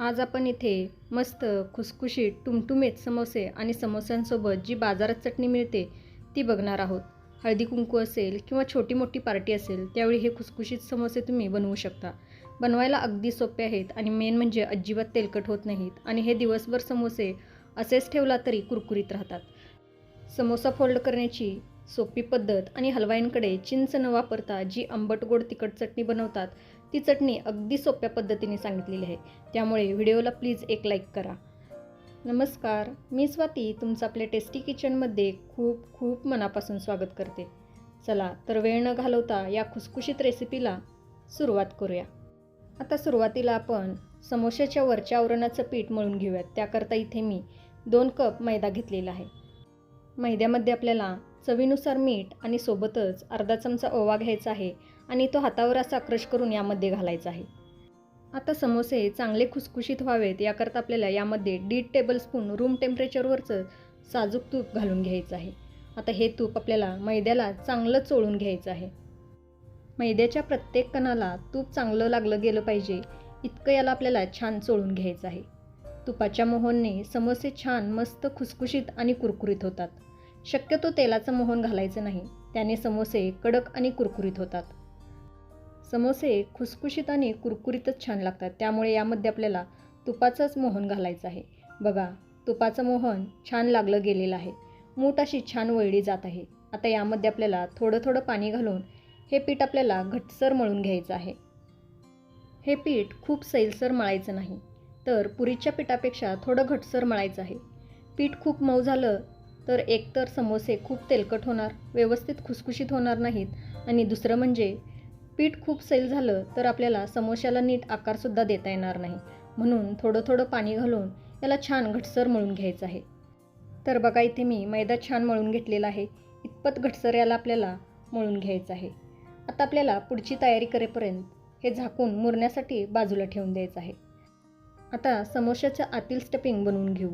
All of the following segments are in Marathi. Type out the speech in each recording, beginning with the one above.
आज आपण इथे मस्त खुसखुशीत टुमटुमेत समोसे आणि समोस्यांसोबत जी बाजारात चटणी मिळते ती बघणार आहोत. हळदी कुंकू असेल किंवा छोटी मोठी पार्टी असेल त्यावेळी हे खुसखुशीत समोसे तुम्ही बनवू शकता. बनवायला अगदी सोपे आहेत आणि मेन म्हणजे अजिबात तेलकट होत नाहीत आणि हे दिवसभर समोसे असेच ठेवला तरी कुरकुरीत राहतात. समोसा फोल्ड करण्याची सोपी पद्धत आणि हलवाईंकडे चिंच न वापरता जी आंबट गोड तिखट चटणी बनवतात ती चटणी अगदी सोप्या पद्धतीने सांगितलेली आहे. त्यामुळे व्हिडिओला प्लीज एक लाईक करा. नमस्कार मी स्वाती तुमचं आपल्या टेस्टी किचनमध्ये खूप खूप मनापासून स्वागत करते. चला तर वेळ न घालवता या खुसखुशीत रेसिपीला सुरुवात करूया. आता सुरुवातीला आपण समोश्याच्या वरच्या आवरणाचं पीठ मळून घेऊयात. त्याकरता इथे मी दोन कप मैदा घेतलेला आहे. मैद्यामध्ये आपल्याला चवीनुसार मीठ आणि सोबतच अर्धा चमचा ओवा घ्यायचा आहे. आणि तो हातावर असा क्रश करून यामध्ये घालायचा आहे. आता समोसे चांगले खुसखुशीत व्हावेत याकरता आपल्याला यामध्ये दीड टेबलस्पून रूम टेम्परेचरवरचं साजूक तूप घालून घ्यायचं आहे. आता हे तूप आपल्याला मैद्याला चांगलं चोळून घ्यायचं आहे. मैद्याच्या प्रत्येक कणाला तूप चांगलं लागलं गेलं पाहिजे इतकं याला आपल्याला छान चोळून घ्यायचं आहे. तुपाच्या मोहनने समोसे छान मस्त खुसखुशीत आणि कुरकुरीत होतात. शक्यतो तेलाचं मोहन घालायचं नाही त्याने समोसे कडक आणि कुरकुरीत होतात. समोसे खुसखुशीत आणि कुरकुरीतच छान लागतात. त्यामुळे यामध्ये आपल्याला तुपाचंच मोहन घालायचं आहे. बघा तुपाचं मोहन छान लागलं गेलेलं आहे. मूठ अशी छान वळली जात आहे. आता यामध्ये आपल्याला थोडं थोडं पाणी घालून हे पीठ आपल्याला घटसर मळून घ्यायचं आहे. हे पीठ खूप सैलसर मळायचं नाही तर पुरीच्या पिठापेक्षा थोडं घटसर मळायचं आहे. पीठ खूप मऊ झालं तर एकतर समोसे खूप तेलकट होणार व्यवस्थित खुसखुशीत होणार नाहीत. आणि दुसरं म्हणजे पीठ खूप सैल झालं तर आपल्याला समोश्याला नीट आकारसुद्धा देता येणार नाही. म्हणून थोडं थोडं पाणी घालून याला छान घटसर मळून घ्यायचं आहे. तर बघा इथे मी मैदा छान मळून घेतलेला आहे. इतपत घटसर याला आपल्याला मळून घ्यायचं आहे. आता आपल्याला पुढची तयारी करेपर्यंत हे झाकून मुरण्यासाठी बाजूला ठेवून द्यायचं आहे. आता समोश्याचं आतील स्टपिंग बनवून घेऊ.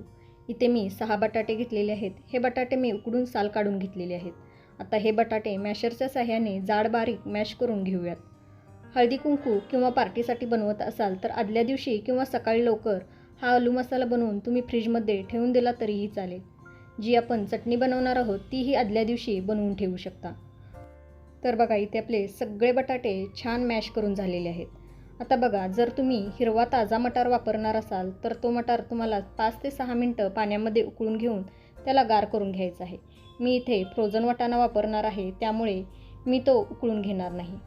इथे मी सहा बटाटे घेतलेले आहेत. हे बटाटे मी उकडून साल काढून घेतलेले आहेत. आता हे बटाटे मॅशरच्या साह्याने जाड बारीक मॅश करून घेऊयात. हळदी कुंकू किंवा पार्टीसाठी बनवत असाल तर आदल्या दिवशी किंवा सकाळी लवकर हा आलू मसाला बनवून तुम्ही फ्रीजमध्ये ठेवून दिला तरीही चालेल. जी आपण चटणी बनवणार आहोत तीही आदल्या दिवशी बनवून ठेवू शकता. तर बघा इथे आपले सगळे बटाटे छान मॅश करून झालेले आहेत. आता बघा जर तुम्ही हिरवा ताजा मटार वापरणार असाल तर तो मटार तुम्हाला पाच ते सहा मिनटं पाण्यामध्ये उकळून घेऊन त्याला गार करून घ्यायचा आहे. मी इथे फ्रोझन वाटाणा वापरणार आहे त्यामुळे मी तो उकळून घेणार नाही.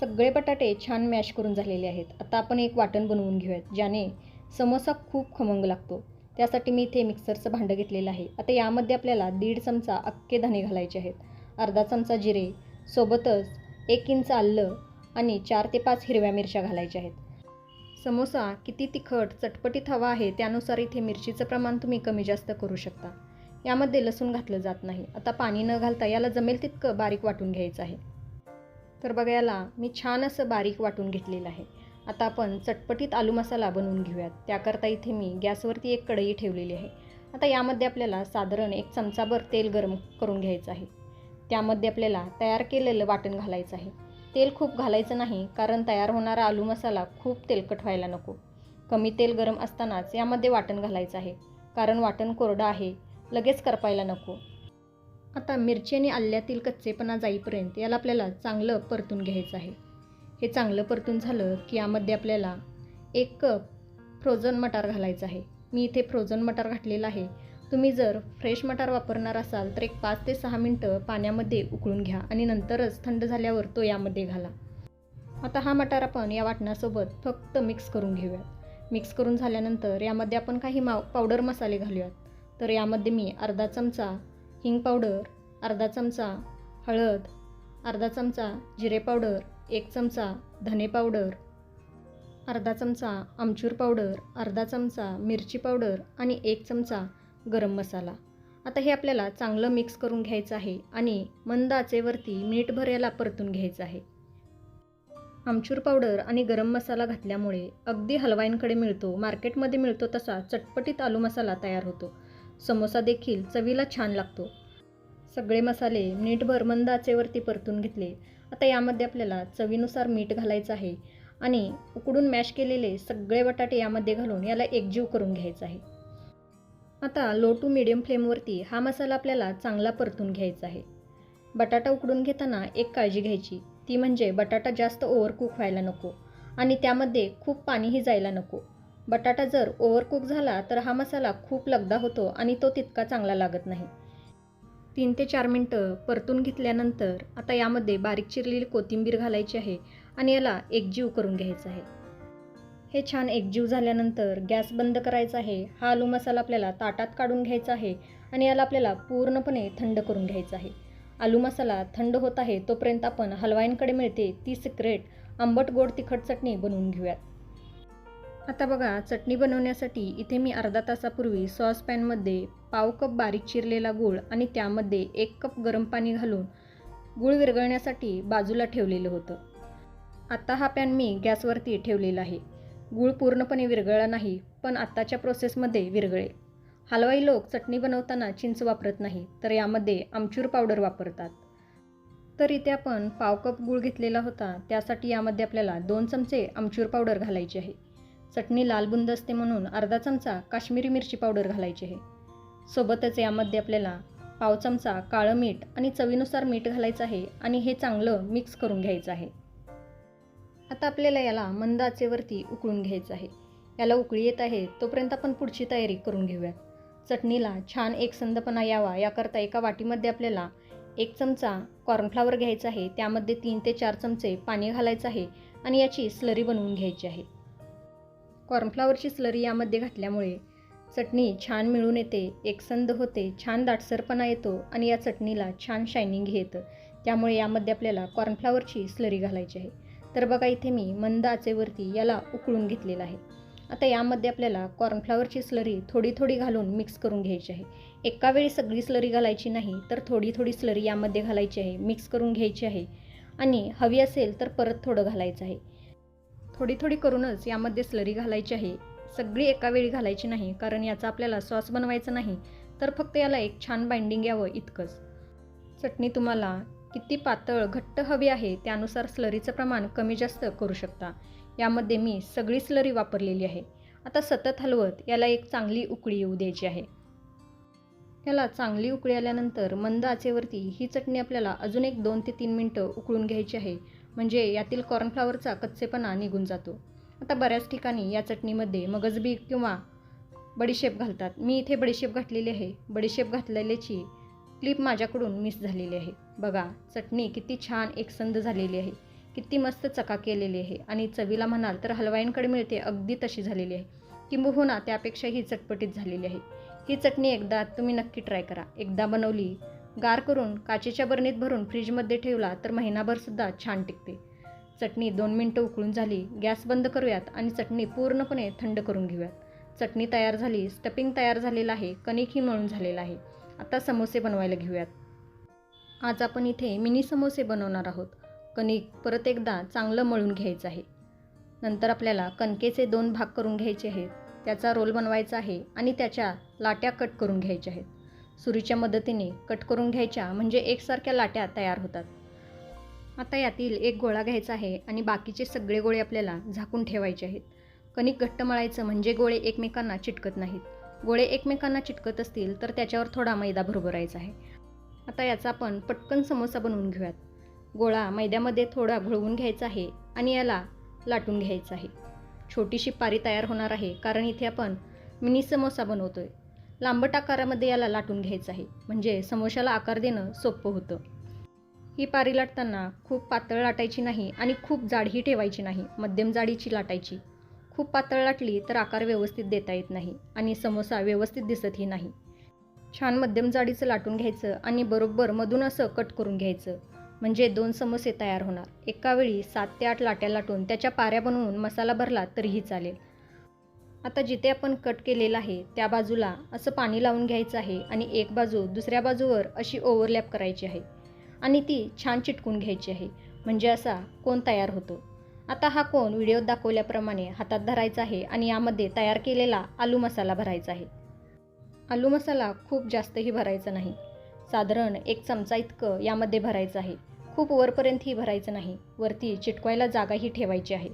सगळे बटाटे छान मॅश करून झालेले आहेत. आता आपण एक वाटण बनवून घेऊयात ज्याने समोसा खूप खमंग लागतो. त्यासाठी मी इथे मिक्सरचं भांडं घेतलेलं आहे. आता यामध्ये आपल्याला दीड चमचा अक्के धणे घालायचे आहेत. अर्धा चमचा जिरे सोबतच एक इंच आलं आणि चार ते पाच हिरव्या मिरच्या घालायच्या आहेत. समोसा किती तिखट चटपटीत हवा आहे त्यानुसार इथे मिरचीचं प्रमाण तुम्ही कमी जास्त करू शकता. यामध्ये लसूण घातलं जात नाही. आता पाणी न घालता याला जमेल तितकं बारीक वाटून घ्यायचं आहे. तर बघा याला मी छान असं बारीक वाटून घेतलेलं आहे. आता आपण चटपटीत आलू मसाला बनवून घेऊयात. त्याकरता इथे मी गॅसवरती एक कढई ठेवलेली आहे. आता यामध्ये आपल्याला साधारण एक चमचाभर तेल गरम करून घ्यायचं आहे. त्यामध्ये आपल्याला तयार केलेलं वाटण घालायचं आहे. तेल खूप घालायचं नाही कारण तयार होणारा आलू मसाला खूप तेलकट व्हायला नको. कमी तेल गरम असतानाच यामध्ये वाटण घालायचं आहे. कारण वाटण कोरडं आहे. लगेच करपायला नको. आता मिरची आणि आल्यातील कच्चेपणा जाईपर्यंत याला आपल्याला चांगलं परतून घ्यायचं आहे. हे चांगलं परतून झालं की यामध्ये आपल्याला एक कप फ्रोझन मटार घालायचं आहे. मी इथे फ्रोझन मटार घातलेला आहे. तुम्ही जर फ्रेश मटार वापरणार असाल तर एक पाच ते सहा मिनटं पाण्यामध्ये उकळून घ्या आणि नंतरच थंड झाल्यावर तो यामध्ये घाला. आता हा मटार आपण या वाटणासोबत फक्त मिक्स करून घेऊयात. मिक्स करून झाल्यानंतर यामध्ये आपण काही माव पावडर मसाले घालूयात. तर यामध्ये मी अर्धा चमचा हिंग पावडर अर्धा चमचा हळद अर्धा चमचा जिरे पावडर एक चमचा धने पावडर अर्धा चमचा आमचूर पावडर अर्धा चमचा मिरची पावडर आणि एक चमचा गरम मसाला. आता हे आपल्याला चांगलं मिक्स करून घ्यायचं आहे आणि मंद आचेवरती मिनिटभर याला परतून घ्यायचं आहे. आमचूर पावडर आणि गरम मसाला घातल्यामुळे अगदी हलवाईंकडे मिळतो मार्केटमध्ये मिळतो तसा चटपटीत आलू मसाला तयार होतो. समोसा देखील चवीला छान लागतो. सगळे मसाले मीठ भरमंद आचेवरती परतून घेतले. आता यामध्ये आपल्याला चवीनुसार मीठ घालायचं आहे आणि उकडून मॅश केलेले सगळे बटाटे यामध्ये घालून याला एकजीव करून घ्यायचा आहे. आता लो टू मिडियम फ्लेमवरती हा मसाला आपल्याला चांगला परतून घ्यायचा आहे. बटाटा उकडून घेताना एक काळजी घ्यायची. ती म्हणजे बटाटा जास्त ओव्हरकुक व्हायला नको आणि त्यामध्ये खूप पाणीही जायला नको. बटाटा जर ओव्हरकुक झाला तर हा मसाला खूप लगदा होतो आणि तो तितका चांगला लागत नाही. तीन ते चार मिनटं परतून घेतल्यानंतर आता यामध्ये बारीक चिरलेली कोथिंबीर घालायची आहे आणि याला एकजीव करून घ्यायचं आहे. हे छान एकजीव झाल्यानंतर गॅस बंद करायचा आहे. हा आलू मसाला आपल्याला ताटात काढून घ्यायचा आहे आणि याला आपल्याला पूर्णपणे थंड करून घ्यायचा आहे. आलू मसाला थंड होत आहे तोपर्यंत आपण हलवाईंकडे मिळते ती सिक्रेट आंबट गोड तिखट चटणी बनवून घेऊयात. आता बघा चटणी बनवण्यासाठी इथे मी अर्धा तासापूर्वी सॉस पॅनमध्ये पाव कप बारीक चिरलेला गूळ आणि त्यामध्ये एक कप गरम पाणी घालून गूळ विरघळण्यासाठी बाजूला ठेवलेलं होतं. आता हा पॅन मी गॅसवरती ठेवलेला आहे. गूळ पूर्णपणे विरघळला नाही पण आत्ताच्या प्रोसेसमध्ये विरघळे. हलवाई लोक चटणी बनवताना चिंच वापरत नाही तर यामध्ये आमचूर पावडर वापरतात. तर इथे आपण पाव कप गूळ घेतलेला होता त्यासाठी यामध्ये आपल्याला दोन चमचे आमचूर पावडर घालायची आहे. चटणी लाल बुंद असते म्हणून अर्धा चमचा काश्मीरी मिरची पावडर घालायची आहे. सोबतच यामध्ये आपल्याला पाव चमचा काळं मीठ आणि चवीनुसार मीठ घालायचं आहे आणि हे चांगलं मिक्स करून घ्यायचं आहे. आता आपल्याला याला मंद आचेवरती उकळून घ्यायचं आहे. याला उकळी येत आहे तोपर्यंत आपण पुढची तयारी करून घेऊयात चटणीला छान एकसंदपणा यावा याकरता एका वाटीमध्ये आपल्याला एक चमचा कॉर्नफ्लावर घ्यायचा आहे. त्यामध्ये तीन ते चार चमचे पाणी घालायचं आहे आणि याची स्लरी बनवून घ्यायची आहे. कॉर्नफ्लावरची स्लरी यामध्ये घातल्यामुळे चटणी छान मिळून येते एकसंद होते छान दाटसरपणा येतो आणि या चटणीला छान शायनिंग येतं त्यामुळे यामध्ये आपल्याला कॉर्नफ्लावरची स्लरी घालायची आहे. तर बघा इथे मी मंद आचेवरती याला उकळून घेतलेलं आहे. आता यामध्ये आपल्याला कॉर्नफ्लावरची स्लरी थोडी थोडी घालून मिक्स करून घ्यायची आहे. एका वेळी सगळी स्लरी घालायची नाही तर थोडी थोडी स्लरी यामध्ये घालायची आहे मिक्स करून घ्यायची आहे. आणि हवी असेल तर परत थोडं घालायचं आहे. थोडी थोडी करूनच यामध्ये स्लरी घालायची आहे. सगळी एका वेळी घालायची नाही कारण याचा आपल्याला सॉस बनवायचा नाही तर फक्त याला एक छान बाइंडिंग यावं इतकंच. चटणी तुम्हाला किती पातळ घट्ट हवी आहे त्यानुसार स्लरीचं प्रमाण कमी जास्त करू शकता. यामध्ये मी सगळी स्लरी वापरलेली आहे. आता सतत हलवत याला एक चांगली उकळी येऊ द्यायची आहे. याला चांगली उकळी आल्यानंतर मंद आचेवरती ही चटणी आपल्याला अजून एक दोन ते तीन मिनटं उकळून घ्यायची आहे. म्हणजे यातील कॉर्नफ्लावरचा कच्चेपणा निघून जातो. आता बऱ्याच ठिकाणी या चटणीमध्ये मगजबी किंवा बडीशेप घालतात. मी इथे बडीशेप घातलेली आहे. बडीशेप घातलेल्याची क्लिप माझ्याकडून मिस झालेली आहे. बघा चटणी किती छान एकसंध झालेली आहे. किती मस्त चका केलेली आहे. आणि चवीला म्हणाल तर हलवाईंकडे मिळते अगदी तशी झालेली आहे. किंबहुना त्यापेक्षा ही चटपटीत झालेली आहे. ही चटणी एकदा तुम्ही नक्की ट्राय करा. एकदा बनवली गार करून काचेच्या बरणीत भरून फ्रीजमध्ये ठेवला तर महिनाभरसुद्धा छान टिकते. चटणी दोन मिनटं उकळून झाली गॅस बंद करूयात आणि चटणी पूर्णपणे थंड करून घेऊयात. चटणी तयार झाली स्टपिंग तयार झालेलं आहे कणिकही मळून झालेलं आहे. आता समोसे बनवायला घेऊयात. आज आपण इथे मिनी समोसे बनवणार आहोत. कणिक परत एकदा चांगलं मळून घ्यायचं आहे. नंतर आपल्याला कणकेचे दोन भाग करून घ्यायचे आहेत. त्याचा रोल बनवायचा आहे आणि त्याच्या लाट्या कट करून घ्यायच्या आहेत. सुरीच्या मदतीने कट करून घ्यायच्या म्हणजे एकसारख्या लाट्या तयार होतात. आता यातील एक गोळा घ्यायचा आहे आणि बाकीचे सगळे गोळे आपल्याला झाकून ठेवायचे आहेत. कणिक घट्ट मळायचं म्हणजे गोळे एकमेकांना चिटकत नाहीत. गोळे एकमेकांना चिटकत असतील तर त्याच्यावर थोडा मैदा भरभरायचा आहे. आता याचा आपण पटकन समोसा बनवून घेऊयात. गोळा मैद्यामध्ये थोडा घुळवून घ्यायचा आहे आणि याला लाटून घ्यायचं आहे. छोटीशी पारी तयार होणार आहे कारण इथे आपण मिनी समोसा बनवतोय. लांबट आकारामध्ये याला लाटून घ्यायचं आहे. म्हणजे समोशाला आकार देणं सोपं होतं. ही पारी लाटताना खूप पातळ लाटायची नाही आणि खूप जाडही ठेवायची नाही. मध्यम जाडीची लाटायची. खूप पातळ लाटली तर आकार व्यवस्थित देता येत नाही आणि समोसा व्यवस्थित दिसतही नाही. छान मध्यम जाडीचं लाटून घ्यायचं आणि बरोबर मधून असं कट करून घ्यायचं. म्हणजे दोन समोसे तयार होणार. एका वेळी सात ते आठ लाट्या लाटून त्याच्या पाऱ्या बनवून मसाला भरला तरीही चालेल. आता जिथे आपण कट केलेलं आहे त्या बाजूला असं पाणी लावून घ्यायचं आहे आणि एक बाजू दुसऱ्या बाजूवर अशी ओव्हरलॅप करायची आहे आणि ती छान चिटकून घ्यायची आहे म्हणजे असा कोण तयार होतो. आता हा कोण व्हिडिओत दाखवल्याप्रमाणे हातात धरायचा आहे आणि यामध्ये तयार केलेला आलू मसाला भरायचा आहे. आलू मसाला खूप जास्तही भरायचा नाही. साधारण एक चमचा इतकं यामध्ये भरायचं आहे. खूप वरपर्यंतही भरायचं नाही. वरती चिटकवायला जागाही ठेवायची आहे.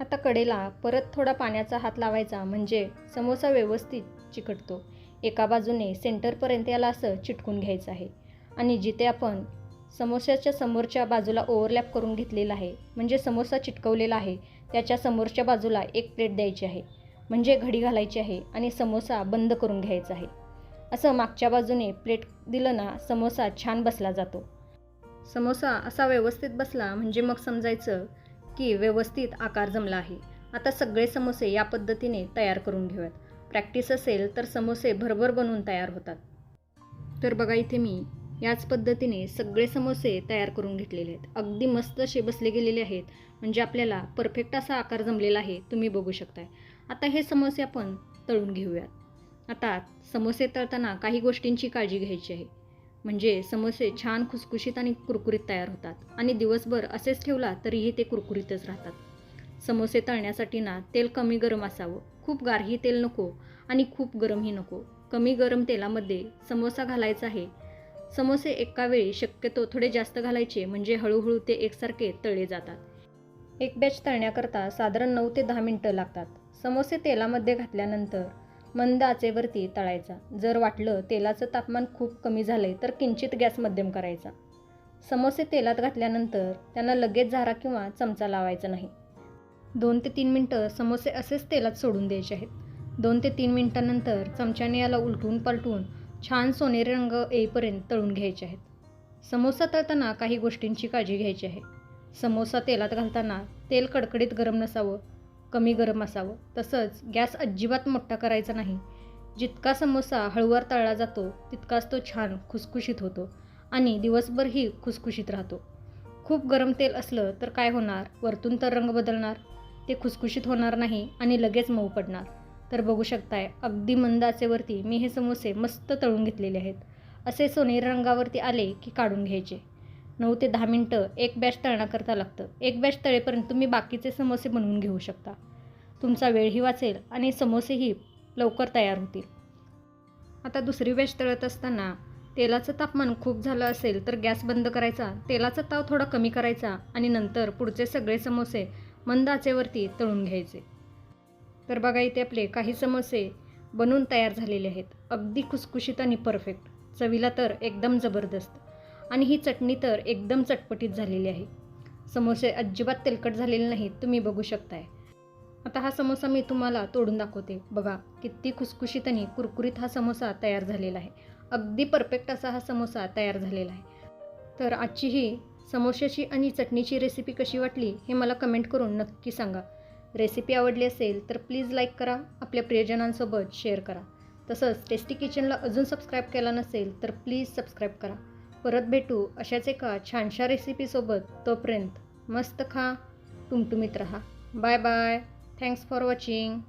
आता कडेला परत थोडा पाण्याचा हात लावायचा म्हणजे समोसा व्यवस्थित चिकटतो. एका बाजूने सेंटरपर्यंत याला असं चिटकून घ्यायचं आहे. आणि जिथे आपण समोस्याच्या समोरच्या बाजूला ओव्हरलॅप करून घेतलेला आहे म्हणजे समोसा चिटकवलेला आहे त्याच्या समोरच्या बाजूला एक प्लेट द्यायची आहे. म्हणजे घडी घालायची आहे आणि समोसा बंद करून घ्यायचा आहे. असं मागच्या बाजूने प्लेट दिलं ना समोसा छान बसला जातो. समोसा असा व्यवस्थित बसला म्हणजे मग समजायचं की व्यवस्थित आकार जमला आहे. आता सगळे समोसे या पद्धतीने तयार करून घेऊयात. प्रॅक्टिस असेल तर समोसे भरभर बनवून तयार होतात. तर बघा इथे मी याच पद्धतीने सगळे समोसे तयार करून घेतलेले आहेत. अगदी मस्त असे बसले गेलेले आहेत. म्हणजे आपल्याला परफेक्ट असा आकार जमलेला आहे तुम्ही बघू शकताय. आता हे समोसे आपण तळून घेऊयात. आता समोसे तळताना काही गोष्टींची काळजी घ्यायची आहे. म्हणजे समोसे छान खुसखुशीत आणि कुरकुरीत तयार होतात. आणि दिवसभर असेच ठेवला तरीही ते कुरकुरीतच राहतात. समोसे तळण्यासाठी ना तेल कमी गरम असावं. खूप गारही तेल नको आणि खूप गरमही नको. कमी गरम तेलामध्ये समोसा घालायचा आहे. समोसे एका वेळी शक्यतो थोडे जास्त घालायचे म्हणजे हळूहळू ते एकसारखे तळले जातात. एक बॅच तळण्याकरता साधारण नऊ ते दहा मिनटं लागतात. समोसे तेलामध्ये घातल्यानंतर मंद आचेवरती तळायचा. जर वाटलं तेलाचं तापमान खूप कमी झालंय तर किंचित गॅस मध्यम करायचा. समोसे तेलात घातल्यानंतर त्यांना लगेच झारा किंवा चमचा लावायचा नाही. दोन ते तीन मिनटं समोसे असेच तेलात सोडून द्यायचे आहेत. दोन ते तीन मिनटानंतर चमच्याने याला उलटून पलटून छान सोनेरी रंग येईपर्यंत तळून घ्यायचे आहेत. समोसा तळताना काही गोष्टींची काळजी घ्यायची आहे. समोसा तेलात घालताना तेल कडकडीत गरम नसावं कमी गरम असावं. तसंच गॅस अजिबात मोठा करायचा नाही. जितका समोसा हळूवार तळला जातो तितकाच तो छान खुसखुशीत होतो आणि दिवसभरही खुसखुशीत राहतो. खूप गरम तेल असलं तर काय होणार? वरतून तर रंग बदलणार. ते खुसखुशीत होणार नाही आणि लगेच मऊ पडणार. तर बघू शकताय अगदी मंद आचेवरती मी हे समोसे मस्त तळून घेतलेले आहेत. असे सोनेरी रंगावरती आले की काढून घ्यायचे. नऊ ते दहा मिनटं एक बॅच तळण्याकरता लागतं. एक बॅच तळेपर्यंत तुम्ही बाकीचे समोसे बनवून घेऊ शकता. तुमचा वेळही वाचेल आणि समोसेही लवकर तयार होतील. आता दुसरी बॅच तळत असताना तेलाचं तापमान खूप झालं असेल तर गॅस बंद करायचा तेलाचा ताव थोडा कमी करायचा आणि नंतर पुढचे सगळे समोसे मंद आचेवरती तळून घ्यायचे. तर बघा इथे आपले काही समोसे बनवून तयार झालेले आहेत. अगदी खुसखुशीत आणि परफेक्ट चवीला तर एकदम जबरदस्त. आणि ही चटणी तर एकदम चटपटीत झालेली आहे. समोसे अजिबात तेलकट झालेले नाहीत तुम्ही बघू शकताय. आता हा समोसा मी तुम्हाला तोडून दाखवते. बघा किती खुसखुशीत आणि कुरकुरीत हा समोसा तयार झालेला आहे. अगदी परफेक्ट असा हा समोसा तयार झालेला आहे. तर आजची ही समोशाची आणि चटणीची रेसिपी कशी वाटली हे मला कमेंट करून नक्की सांगा. रेसिपी आवडली असेल तर प्लीज लाईक करा आपल्या प्रियजनांसोबत शेअर करा. तसंच टेस्टी किचनला अजून सबस्क्राईब केला नसेल तर प्लीज सबस्क्राईब करा. परत भेटू अशाच एका छानशा रेसिपीसोबत तोपर्यंत मस्त खा टुमटुमीत राहा. Bye bye thanks for watching